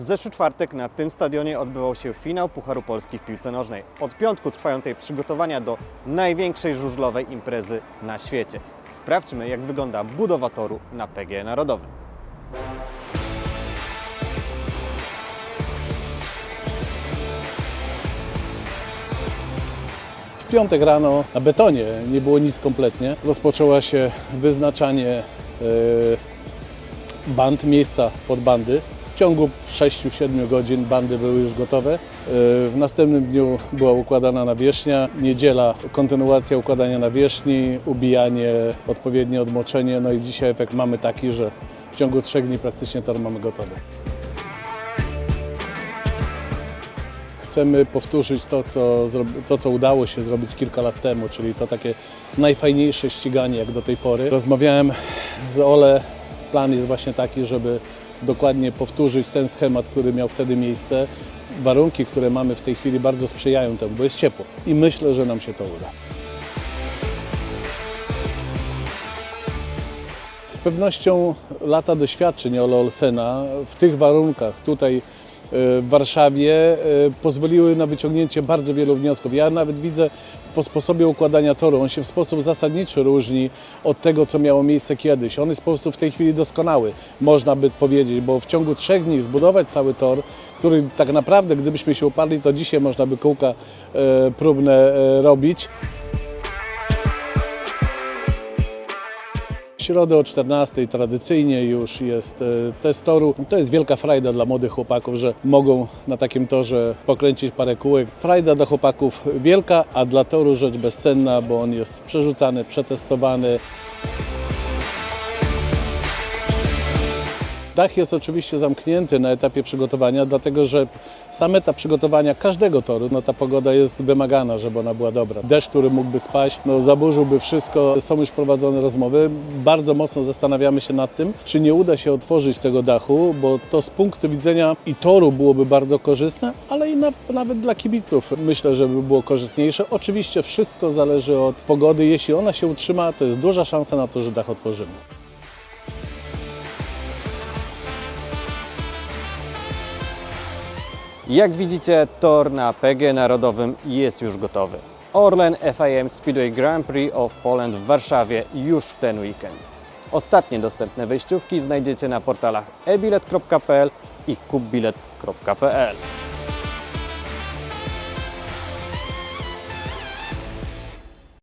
W zeszły czwartek na tym stadionie odbywał się finał Pucharu Polski w piłce nożnej. Od piątku trwają tutaj przygotowania do największej żużlowej imprezy na świecie. Sprawdźmy, jak wygląda budowa toru na PGE Narodowym. W piątek rano na betonie nie było nic kompletnie. Rozpoczęło się wyznaczanie e, band, miejsca pod bandy. Ciągu 6-7 godzin bandy były już gotowe. E, W następnym dniu była układana nawierzchnia. Niedziela kontynuacja układania nawierzchni, ubijanie, odpowiednie odmoczenie. No i dzisiaj efekt mamy taki, że w ciągu 3 dni praktycznie tor mamy gotowy. Chcemy powtórzyć to co, to, co udało się zrobić kilka lat temu, czyli to takie najfajniejsze ściganie jak do tej pory. Rozmawiałem z Ole, plan jest właśnie taki, żeby dokładnie powtórzyć ten schemat, który miał wtedy miejsce. Warunki, które mamy w tej chwili bardzo sprzyjają temu, bo jest ciepło i myślę, że nam się to uda. Z pewnością lata doświadczeń Ole Olsena w tych warunkach tutaj w Warszawie e, pozwoliły na wyciągnięcie bardzo wielu wniosków. Ja nawet widzę po sposobie układania toru, on się w sposób zasadniczy różni od tego, co miało miejsce kiedyś. On jest po prostu w tej chwili doskonały, można by powiedzieć, bo w ciągu trzech dni zbudować cały tor, który tak naprawdę, gdybyśmy się uparli, to dzisiaj można by kółka e, próbne robić. Środę o 14 tradycyjnie już jest e, test toru. To jest wielka frajda dla młodych chłopaków, że mogą na takim torze pokręcić parę kółek. Frajda dla chłopaków wielka, a dla toru rzecz bezcenna, bo on jest przerzucany, przetestowany. Dach jest oczywiście zamknięty na etapie przygotowania, dlatego że sam etap przygotowania każdego toru, no ta pogoda jest wymagana, żeby ona była dobra. Deszcz, który mógłby spaść, no zaburzyłby wszystko. Są już prowadzone rozmowy. Bardzo mocno zastanawiamy się nad tym, czy nie uda się otworzyć tego dachu, bo to z punktu widzenia i toru byłoby bardzo korzystne, ale i na, nawet dla kibiców myślę, że by było korzystniejsze. Oczywiście wszystko zależy od pogody. Jeśli ona się utrzyma, to jest duża szansa na to, że dach otworzymy. Jak widzicie, tor na PGE Narodowym jest już gotowy. Orlen FIM Speedway Grand Prix of Poland w Warszawie już w ten weekend. Ostatnie dostępne wejściówki znajdziecie na portalach ebilet.pl i kupbilet.pl.